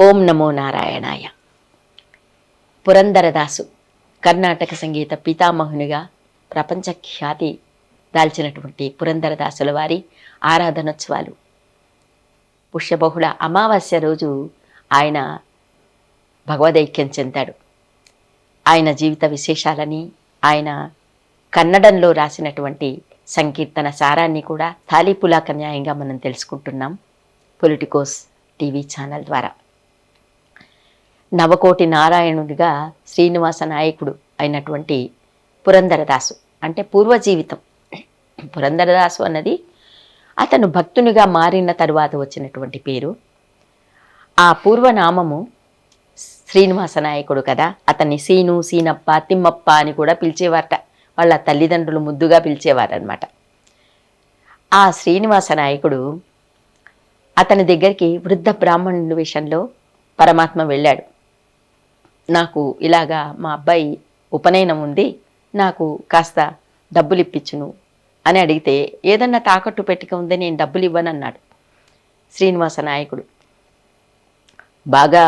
ఓం నమో నారాయణాయ. పురందరదాసు కర్ణాటక సంగీత పితామహునిగా ప్రపంచ ఖ్యాతి దాల్చినటువంటి పురందరదాసుల వారి ఆరాధనోత్సవాలు. పుష్యబహుళ అమావాస్య రోజు ఆయన భగవదైక్యం చెందాడు. ఆయన జీవిత విశేషాలని ఆయన కన్నడంలో రాసినటువంటి సంకీర్తన సారాన్ని కూడా థాలీపులాక న్యాయంగా మనం తెలుసుకుంటున్నాం. పొలిటికోస్ టీవీ ఛానల్ ద్వారా. నవకోటి నారాయణుడిగా శ్రీనివాస నాయకుడు అయినటువంటి పురందరదాసు అంటే పూర్వ జీవితం పురందరదాసు అన్నది అతను భక్తునిగా మారిన తరువాత వచ్చినటువంటి పేరు. ఆ పూర్వనామము శ్రీనివాస నాయకుడు కదా అతన్ని సీను సీనప్ప తిమ్మప్ప అని కూడా పిలిచేవారట. వాళ్ళ తల్లిదండ్రులు ముద్దుగా పిలిచేవారనమాట ఆ శ్రీనివాస నాయకుడు అతని దగ్గరికి వృద్ధ బ్రాహ్మణుడి విషయంలో పరమాత్మ వెళ్ళాడు. నాకు ఇలాగా మా అబ్బాయి ఉపనయనం ఉంది నాకు కాస్త డబ్బులు ఇప్పించును అని అడిగితే ఏదన్నా తాకట్టు పెట్టుక ఉంది నేను డబ్బులు ఇవ్వనన్నాడు శ్రీనివాస నాయకుడు. బాగా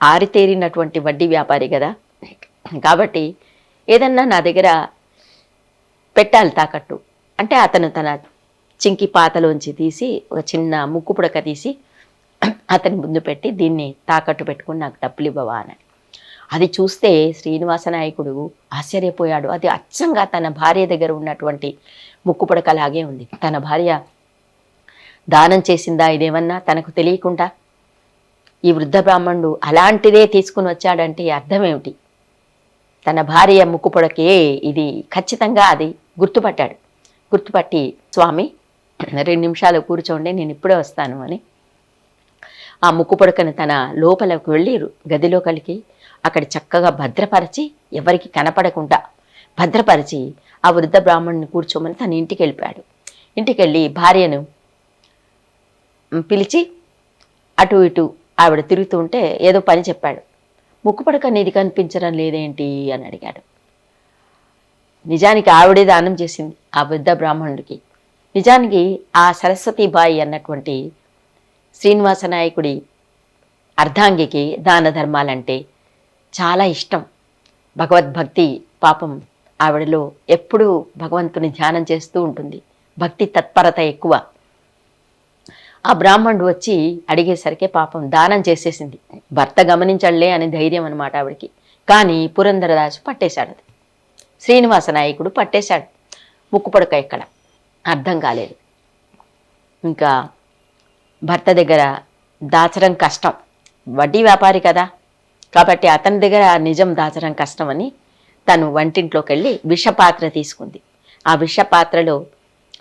ఆరితేరినటువంటి వడ్డీ వ్యాపారి కదా కాబట్టి ఏదన్నా నా దగ్గర పెట్టాలి తాకట్టు. అంటే అతను తన చింకి పాతలోంచి తీసి ఒక చిన్న ముక్కు పుడక తీసి అతని ముందు పెట్టి దీన్ని తాకట్టు పెట్టుకుని నాకు డబ్బులు ఇవ్వవా అని అది చూస్తే శ్రీనివాస నాయకుడు ఆశ్చర్యపోయాడు. అది అచ్చంగా తన భార్య దగ్గర ఉన్నటువంటి ముక్కుపడకలాగే ఉంది. తన భార్య దానం చేసిందా ఇదేమన్నా తనకు తెలియకుండా? ఈ వృద్ధ బ్రాహ్మణుడు అలాంటిదే తీసుకుని వచ్చాడంటే అర్థమేమిటి? తన భార్య ముక్కుపొడకే ఇది ఖచ్చితంగా అది గుర్తుపట్టాడు. గుర్తుపట్టి స్వామి రెండు నిమిషాలు కూర్చోండి నేను ఇప్పుడే వస్తాను అని ఆ ముక్కుపొడకను తన లోపలకు వెళ్ళి గదిలోకలికి అక్కడ చక్కగా భద్రపరిచి ఎవరికి కనపడకుండా భద్రపరిచి ఆ వృద్ధ బ్రాహ్మణుని కూర్చోమని తన ఇంటికి వెళ్ళిపోయాడు. ఇంటికి వెళ్ళి భార్యను పిలిచి అటు ఇటు ఆవిడ తిరుగుతూ ఉంటే ఏదో పని చెప్పాడు. ముక్కుపడక నీది కనిపించడం లేదేంటి అని అడిగాడు. నిజానికి ఆవిడే దానం చేసింది ఆ వృద్ధ బ్రాహ్మణుడికి. నిజానికి ఆ సరస్వతీబాయి అన్నటువంటి శ్రీనివాస నాయకుడి అర్ధాంగికి దాన ధర్మాలంటే చాలా ఇష్టం. భగవద్భక్తి పాపం ఆవిడలో ఎప్పుడూ భగవంతుని ధ్యానం చేస్తూ ఉంటుంది. భక్తి తత్పరత ఎక్కువ. ఆ బ్రాహ్మణుడు వచ్చి అడిగేసరికి పాపం దానం చేసేసింది. భర్త గమనించడలే అని ధైర్యం అనమాట ఆవిడికి. కానీ పురంధరదాసు పట్టేశాడు. అది శ్రీనివాస నాయకుడు పట్టేశాడు. ముక్కుపడక ఎక్కడ? ఇక్కడ అర్థం కాలేదు. ఇంకా భర్త దగ్గర దాచడం కష్టం. వడ్డీ వ్యాపారి కదా. కాబట్టి అతని దగ్గర నిజం దాచడం కష్టమని తను వంటింట్లోకి వెళ్ళి విషపాత్ర తీసుకుంది. ఆ విషపాత్రలో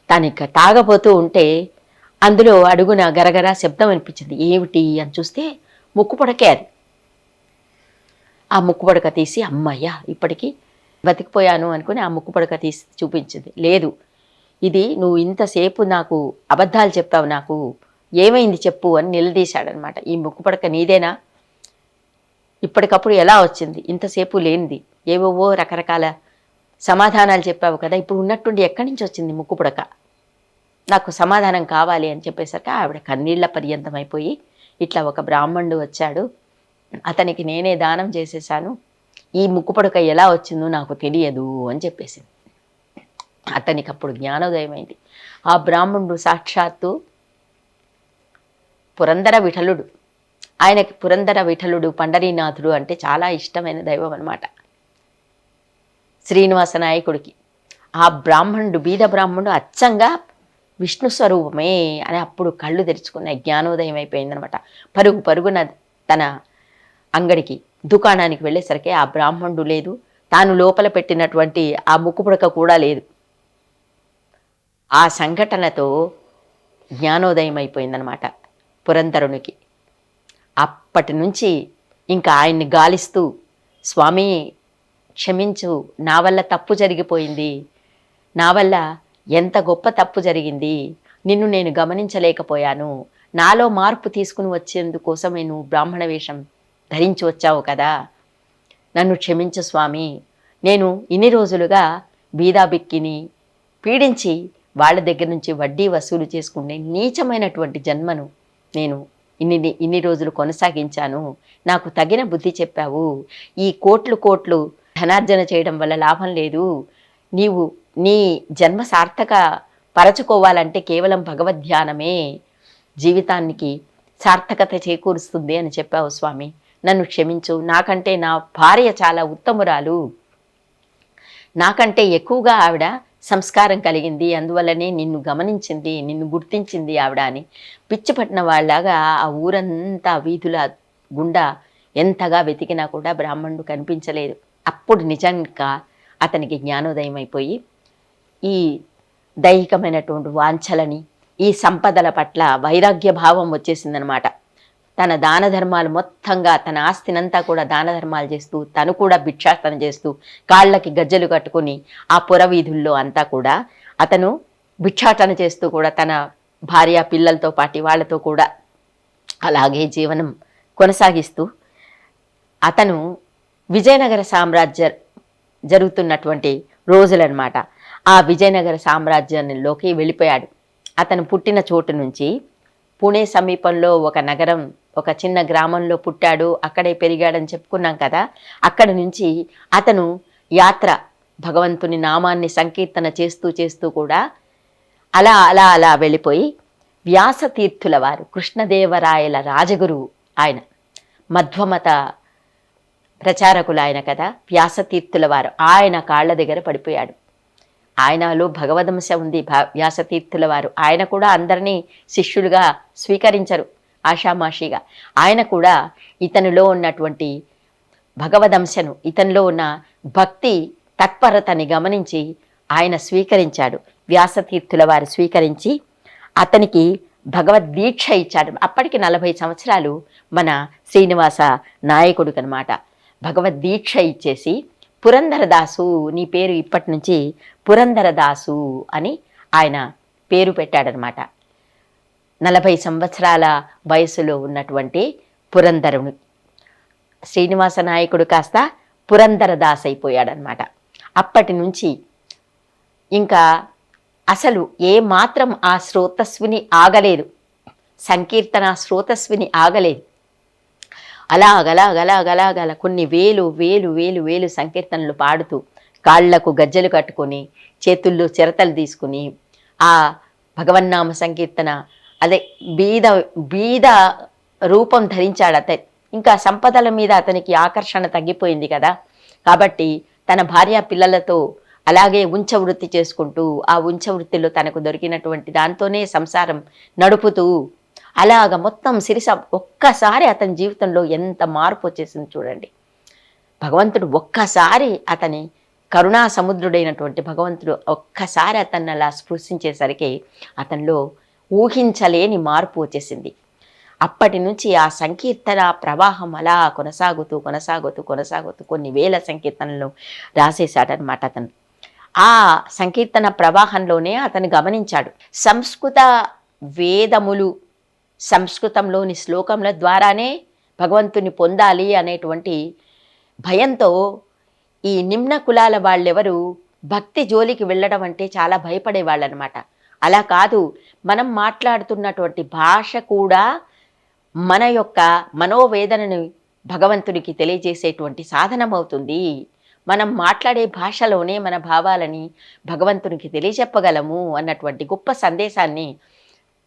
తను ఇక తాగబోతూ ఉంటే అందులో అడుగున గరగర శబ్దం అనిపించింది ఏమిటి అని చూస్తే ముక్కుపొడకే అది. ఆ ముక్కుపొడక తీసి అమ్మయ్యా ఇప్పటికీ బతికిపోయాను అనుకుని ఆ ముక్కుపొడక తీసి చూపించింది. లేదు ఇది నువ్వు ఇంతసేపు నాకు అబద్ధాలు చెప్పావు నాకు ఏమైంది చెప్పు అని నిలదీశాడనమాట. ఈ ముక్కుపడక నీదేనా? ఇప్పటికప్పుడు ఎలా వచ్చింది? ఇంతసేపు లేనిది. ఏవేవో రకరకాల సమాధానాలు చెప్పావు కదా ఇప్పుడు ఉన్నట్టుండి ఎక్కడి నుంచి వచ్చింది ముక్కు పుడక? నాకు సమాధానం కావాలి అని చెప్పేసరికి ఆవిడ కన్నీళ్ళ పర్యంతం అయిపోయి ఇట్లా ఒక బ్రాహ్మణుడు వచ్చాడు. అతనికి నేనే దానం చేసేసాను ఈ ముక్కు పుడక ఎలా వచ్చిందో నాకు తెలియదు అని చెప్పేసింది. అతనికి అప్పుడు జ్ఞానోదయమైంది ఆ బ్రాహ్మణుడు సాక్షాత్తు పురందర విఠలుడు. ఆయనకి పురందర విఠలుడు పండరీనాథుడు అంటే చాలా ఇష్టమైన దైవం అనమాట శ్రీనివాస నాయకుడికి. ఆ బ్రాహ్మణుడు బీద బ్రాహ్మణుడు అచ్చంగా విష్ణు స్వరూపమే అని అప్పుడు కళ్ళు తెరుచుకున్న జ్ఞానోదయం అయిపోయిందనమాట పరుగు పరుగున తన అంగడికి దుకాణానికి వెళ్ళేసరికి ఆ బ్రాహ్మణుడు లేదు. తాను లోపల పెట్టినటువంటి ఆ ముక్కుపుడక కూడా లేదు. ఆ సంఘటనతో జ్ఞానోదయం అయిపోయిందనమాట పురంధరునికి. అప్పటి నుంచి ఇంకా ఆయన్ని గాలిస్తూ స్వామి క్షమించు నా వల్ల తప్పు జరిగిపోయింది. నా వల్ల ఎంత గొప్ప తప్పు జరిగింది. నిన్ను నేను గమనించలేకపోయాను. నాలో మార్పు తీసుకుని వచ్చేందుకోసమే నువ్వు బ్రాహ్మణ వేషం ధరించి వచ్చావు కదా. నన్ను క్షమించు స్వామి. నేను ఇన్ని రోజులుగా బీదాబిక్కిని పీడించి వాళ్ళ దగ్గర నుంచి వడ్డీ వసూలు చేసుకునే నీచమైనటువంటి జన్మను నేను ఇన్ని ఇన్ని రోజులు కొనసాగించాను. నాకు తగిన బుద్ధి చెప్పావు. ఈ కోట్లు కోట్లు ధనార్జన చేయడం వల్ల లాభం లేదు. నీవు నీ జన్మ సార్థక పరచుకోవాలంటే కేవలం భగవద్ధ్యానమే జీవితానికి సార్థకత చేకూరుస్తుంది అని చెప్పావు స్వామి. నన్ను క్షమించు. నాకంటే నా భార్య చాలా ఉత్తమురాలు. నాకంటే ఎక్కువగా ఆవిడ సంస్కారం కలిగింది. అందువల్లనే నిన్ను గమనించింది నిన్ను గుర్తించింది ఆవిడ అని పిచ్చి పట్టిన వాళ్ళలాగా ఆ ఊరంతా వీధుల గుండా ఎంతగా వెతికినా కూడా బ్రాహ్మణుడు కనిపించలేదు. అప్పుడు నిజంగా అతనికి జ్ఞానోదయం అయిపోయి ఈ దైహికమైనటువంటి వాంఛలని ఈ సంపదల పట్ల వైరాగ్య భావం వచ్చేసిందనమాట. తన దాన ధర్మాలు మొత్తంగా తన ఆస్తినంతా కూడా దాన ధర్మాలు చేస్తూ తను కూడా భిక్షాటన చేస్తూ కాళ్ళకి గజ్జలు కట్టుకుని ఆ పొర వీధుల్లో అంతా కూడా అతను భిక్షాటన చేస్తూ కూడా తన భార్య పిల్లలతో పాటి వాళ్ళతో కూడా అలాగే జీవనం కొనసాగిస్తూ అతను విజయనగర సామ్రాజ్య జరుగుతున్నటువంటి రోజులన్నమాట. ఆ విజయనగర సామ్రాజ్యంలోకి వెళ్ళిపోయాడు. అతను పుట్టిన చోటు నుంచి పుణే సమీపంలో ఒక నగరం ఒక చిన్న గ్రామంలో పుట్టాడు అక్కడే పెరిగాడని చెప్పుకున్నాం కదా. అక్కడి నుంచి అతను యాత్ర భగవంతుని నామాన్ని సంకీర్తన చేస్తూ చేస్తూ కూడా అలా అలా అలా వెళ్ళిపోయి వ్యాసతీర్థుల వారు కృష్ణదేవరాయల రాజగురువు ఆయన మధ్వమత ప్రచారకులు ఆయన కదా వ్యాసతీర్థుల వారు ఆయన కాళ్ళ దగ్గర పడిపోయాడు. ఆయనలో భగవదంశ ఉంది వ్యాసతీర్థుల వారు. ఆయన కూడా అందరినీ శిష్యులుగా స్వీకరించరు. ఆషామాషిగా. ఆయన కూడా ఇతనిలో ఉన్నటువంటి భగవదంశను ఇతనిలో ఉన్న భక్తి తత్పరతని గమనించి ఆయన స్వీకరించాడు. వ్యాసతీర్థుల వారు స్వీకరించి అతనికి భగవద్దీక్ష ఇచ్చాడు అప్పటికి నలభై సంవత్సరాలు మన శ్రీనివాస నాయకుడు అనమాట భగవద్దీక్ష ఇచ్చేసి పురంధరదాసు నీ పేరు ఇప్పటి నుంచి పురంధరదాసు అని ఆయన పేరు పెట్టాడనమాట. నలభై సంవత్సరాల వయసులో ఉన్నటువంటి పురంధరుడు శ్రీనివాస నాయకుడు కాస్త పురంధరదాస్ అయిపోయాడనమాట అప్పటి నుంచి ఇంకా అసలు ఏ మాత్రం ఆ శ్రోతస్విని ఆగలేదు. సంకీర్తన శ్రోతస్విని ఆగలేదు. అలాగలాగలాగలాగల కొన్ని వేలు వేలు వేలు వేలు సంకీర్తనలు పాడుతూ కాళ్ళకు గజ్జలు కట్టుకొని చేతుల్లో చిరతలు తీసుకుని ఆ భగవన్నామ సంకీర్తన అదే బీద బీద రూపం ధరించాడు అతను. ఇంకా సంపదల మీద అతనికి ఆకర్షణ తగ్గిపోయింది కదా. కాబట్టి తన భార్య పిల్లలతో అలాగే ఉంచ వృత్తి చేసుకుంటూ ఆ ఉంచ వృత్తిలో తనకు దొరికినటువంటి దాంతోనే సంసారం నడుపుతూ అలాగ మొత్తం సిరిస ఒక్కసారి అతని జీవితంలో ఎంత మార్పు వచ్చేసింది చూడండి. భగవంతుడు ఒక్కసారి అతని కరుణా సముద్రుడైనటువంటి భగవంతుడు ఒక్కసారి అతన్ని అలా స్పృశించేసరికి అతనిలో ఊహించలేని మార్పు వచ్చేసింది. అప్పటి నుంచి ఆ సంకీర్తన ప్రవాహం అలా కొనసాగుతూ కొనసాగుతూ కొనసాగుతూ కొన్ని వేల సంకీర్తనలు రాసేశాడనమాట అతను. ఆ సంకీర్తన ప్రవాహంలోనే అతను గమనించాడు. సంస్కృత వేదములు సంస్కృతంలోని శ్లోకముల ద్వారానే భగవంతుని పొందాలి అనేటువంటి భయంతో ఈ నిమ్న కులాల వాళ్ళెవరు భక్తి జోలికి వెళ్ళడం అంటే చాలా భయపడేవాళ్ళు అనమాట అలా కాదు మనం మాట్లాడుతున్నటువంటి భాష కూడా మన యొక్క మనోవేదనని భగవంతునికి తెలియజేసేటువంటి సాధనం అవుతుంది మనం మాట్లాడే భాషలోనే మన భావాలని భగవంతునికి తెలియజెప్పగలము అన్నటువంటి గొప్ప సందేశాన్ని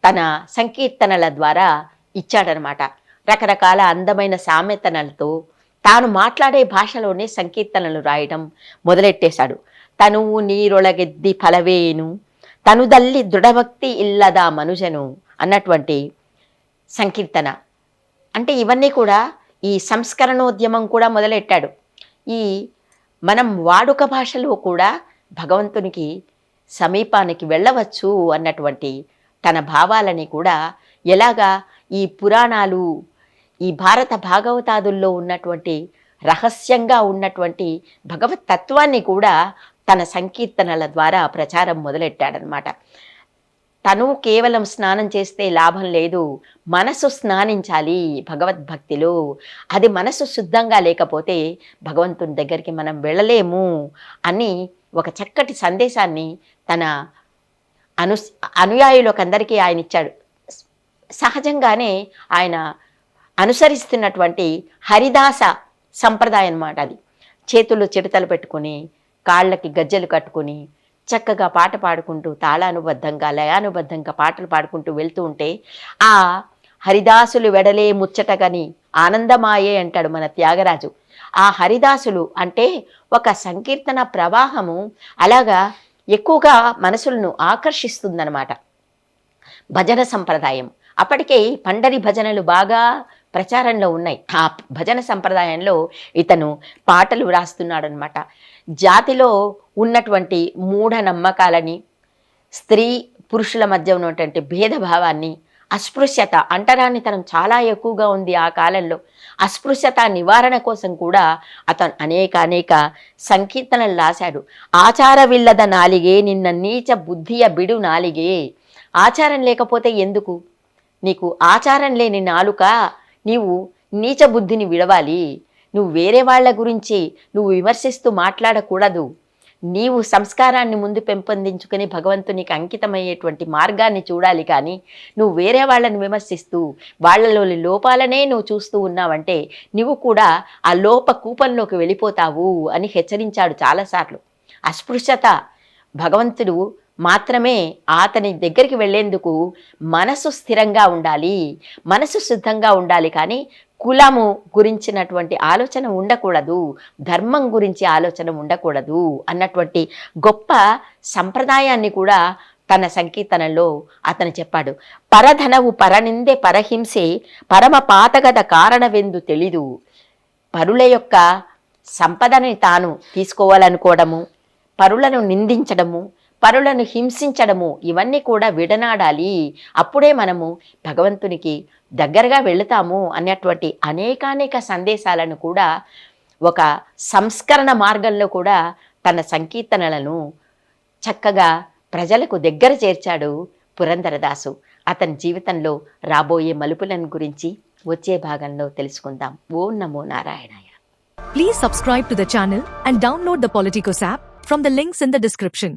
తన సంకీర్తనల ద్వారా ఇచ్చాడనమాట. రకరకాల అందమైన సామెతనలతో తాను మాట్లాడే భాషలోనే సంకీర్తనలు రాయడం మొదలెట్టేశాడు. తనువు నీరొళగెద్ది ఫలవేను తనుదల్లి దృఢభక్తి ఇల్లదా మనుజను అన్నటువంటి సంకీర్తన. అంటే ఇవన్నీ కూడా ఈ సంస్కరణోద్యమం కూడా మొదలెట్టాడు. ఈ మనం వాడుక భాషలో కూడా భగవంతునికి సమీపానికి వెళ్ళవచ్చు అన్నటువంటి తన భావాలని కూడా ఎలాగా ఈ పురాణాలు ఈ భారత భాగవతాదుల్లో ఉన్నటువంటి రహస్యంగా ఉన్నటువంటి భగవత్ తత్వాన్ని కూడా తన సంకీర్తనల ద్వారా ప్రచారం మొదలెట్టాడనమాట. తను కేవలం స్నానం చేస్తే లాభం లేదు మనసు స్నానించాలి భగవద్భక్తిలో. అది మనసు శుద్ధంగా లేకపోతే భగవంతుని దగ్గరికి మనం వెళ్ళలేము అని ఒక చక్కటి సందేశాన్ని తన అను అనుయాయులకందరికీ ఆయన ఇచ్చాడు సహజంగానే ఆయన అనుసరిస్తున్నటువంటి హరిదాస సంప్రదాయం అన్నమాట అది. చేతుల్లో చిడతలు పెట్టుకుని కాళ్ళకి గజ్జెలు కట్టుకొని చక్కగా పాట పాడుకుంటూ తాళానుబద్ధంగా లయానుబద్ధంగా పాటలు పాడుకుంటూ వెళ్తూ ఉంటే ఆ హరిదాసులు వెడలే ముచ్చటగని ఆనందమాయే అంటాడు మన త్యాగరాజు. ఆ హరిదాసులు అంటే ఒక సంకీర్తన ప్రవాహము అలాగా ఎక్కువగా మనసులను ఆకర్షిస్తుందన్నమాట. భజన సంప్రదాయం. అప్పటికే పండరి భజనలు బాగా ప్రచారంలో ఉన్నాయి. ఆ భజన సంప్రదాయంలో ఇతను పాటలు వ్రాస్తున్నాడనమాట జాతిలో ఉన్నటువంటి మూఢనమ్మకాలని స్త్రీ పురుషుల మధ్య ఉన్నటువంటి భేదభావాన్ని అస్పృశ్యత అంటరానితనం చాలా ఎక్కువగా ఉంది ఆ కాలంలో. అస్పృశ్యత నివారణ కోసం కూడా అతను అనేక అనేక సంకీర్తనలు రాశాడు. ఆచార విల్లద నాలిగే నిన్న నీచ బుద్ధియ బిడు నాలిగే. ఆచారం లేకపోతే ఎందుకు? నీకు ఆచారం లేని నాలుక నీవు నీచ బుద్ధిని విడవాలి. నువ్వు వేరే వాళ్ళ గురించి నువ్వు విమర్శిస్తూ మాట్లాడకూడదు. నీవు సంస్కారాన్ని ముందు పెంపొందించుకుని భగవంతునికి అంకితమయ్యేటువంటి మార్గాన్ని చూడాలి కానీ నువ్వు వేరే వాళ్ళని విమర్శిస్తూ వాళ్ళలోని లోపాలనే నువ్వు చూస్తూ ఉన్నావంటే నువ్వు కూడా ఆ లోప కూపంలోకి వెళ్ళిపోతావు అని హెచ్చరించాడు చాలాసార్లు. అస్పృశ్యత. భగవంతుడు మాత్రమే అతని దగ్గరికి వెళ్ళేందుకు మనసు స్థిరంగా ఉండాలి మనసు శుద్ధంగా ఉండాలి. కానీ కులము గురించినటువంటి ఆలోచన ఉండకూడదు ధర్మం గురించి ఆలోచన ఉండకూడదు అన్నటువంటి గొప్ప సంప్రదాయాన్ని కూడా తన సంకీర్తనలో అతను చెప్పాడు. పరధనవు పరనిందే పరహింసే పరమ పాతగత కారణవెందు తెలీదు. పరుల యొక్క సంపదని తాను తీసుకోవాలనుకోవడము పరులను నిందించడము పరులను హింసించడము ఇవన్నీ కూడా విడనాడాలి. అప్పుడే మనము భగవంతునికి దగ్గరగా వెళుతాము అనేటువంటి అనేకానేక సందేశాలను కూడా ఒక సంస్కరణ మార్గంలో కూడా తన సంకీర్తనలను చక్కగా ప్రజలకు దగ్గర చేర్చాడు పురంధరదాసు. అతని జీవితంలో రాబోయే మలుపులను గురించి వచ్చే భాగంలో తెలుసుకుందాం. ఓం నమో నారాయణాయ. Please subscribe to the channel and download the Politicos app from the links in the description